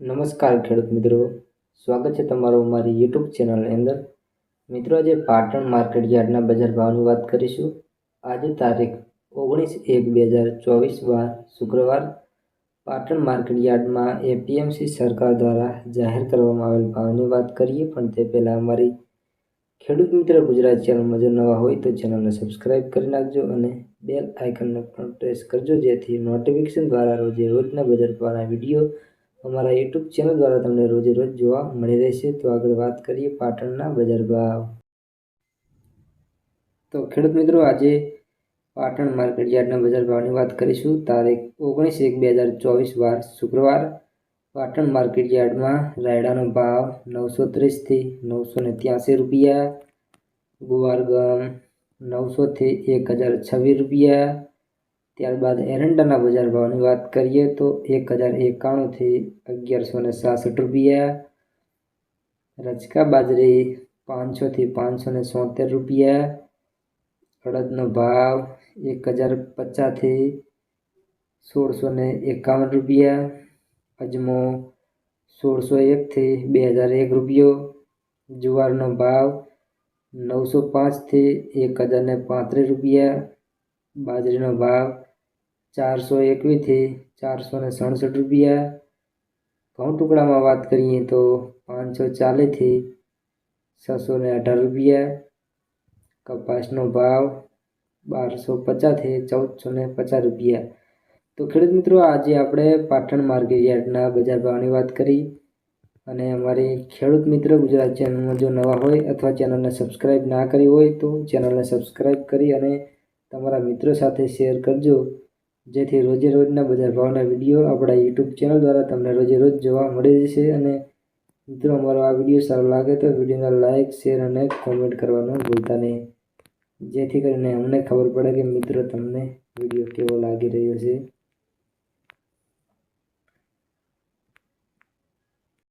નમસ્કાર ખેડૂત મિત્રો. સ્વાગત છે તમારું મારી યુટ્યુબ ચેનલની અંદર. મિત્રો, આજે પાટણ માર્કેટ યાર્ડના બજાર ભાવની વાત કરીશું. આજે તારીખ ઓગણીસ એક બે હજાર ચોવીસ વાર શુક્રવાર પાટણ માર્કેટ યાર્ડમાં એપીએમસી સરકાર દ્વારા જાહેર કરવામાં આવેલ ભાવની વાત કરીએ, પણ તે પહેલાં અમારી ખેડૂત મિત્ર ગુજરાત ચેનલમાં જો નવા હોય તો ચેનલને સબસ્ક્રાઇબ કરી નાખજો અને બેલ આઇકનને પણ પ્રેસ કરજો, જેથી નોટિફિકેશન દ્વારા રોજે રોજના બજાર ભાવના વીડિયો અમારા યુટ્યુબ ચેનલ દ્વારા તમને રોજે રોજ જોવા મળી રહેશે. તો આગળ વાત કરીએ પાટણના બજાર ભાવ. તો ખેડૂત મિત્રો, આજે પાટણ માર્કેટ યાર્ડના બજાર ભાવની વાત કરીશું. તારીખ ઓગણીસ એક બે હજાર ચોવીસ, વાર શુક્રવાર. પાટણ માર્કેટ યાર્ડમાં રાયડાનો ભાવ નવસો ત્રીસથી નવસો ને ત્યાંસી રૂપિયા. ગુવાર ગમ નવસોથી એક હજાર છવ્વીસ રૂપિયા. ત્યારબાદ એરંડાના બજાર ભાવની વાત કરીએ તો એક હજાર એકાણુંથી અગિયારસો ને સાસઠ રૂપિયા. રચકા બાજરી પાંચસોથી પાંચસો ને સોતેર રૂપિયા. અડદનો ભાવ એક હજાર પચાસથી સોળસો ને એકાવન રૂપિયા. અજમો સોળસો એકથી બે હજાર એક રૂપિયો. જુવારનો ભાવ નવસો પાંચથી એક હજાર ને પાંત્રીસ રૂપિયા. બાજરીનો ભાવ ચારસો એકવીસથી ચારસો ને સડસઠ રૂપિયા. ઘઉં ટુકડામાં વાત કરીએ તો પાંચસો ચાલીસથી છસો ને અઢાર રૂપિયા. કપાસનો ભાવ બારસો પચાસથી ચૌદસો ને પચાસ રૂપિયા. તો ખેડૂત મિત્રો, આજે આપણે પાટણ માર્કેટ યાર્ડના બજાર ભાવની વાત કરી અને અમારી ખેડૂત મિત્ર ગુજરાત ચેનલમાં જો નવા હોય અથવા ચેનલને સબસ્ક્રાઈબ ના કરી હોય તો ચેનલને સબસ્ક્રાઈબ કરી અને તમારા મિત્રો સાથે શેર કરજો. જેથી રોજે રોજના બજાર ભાવના વીડિયો આપણા યુટ્યુબ ચેનલ દ્વારા તમને રોજે રોજ જોવા મળી જશે અને મિત્રો, અમારો આ વીડિયો સારો લાગે તો વિડીયોને લાઇક શેર અને કોમેન્ટ કરવાનું ભૂલતા નહીં. જેથી કરીને અમને ખબર પડે કે મિત્રો, તમને વીડિયો કેવો લાગી રહ્યો છે.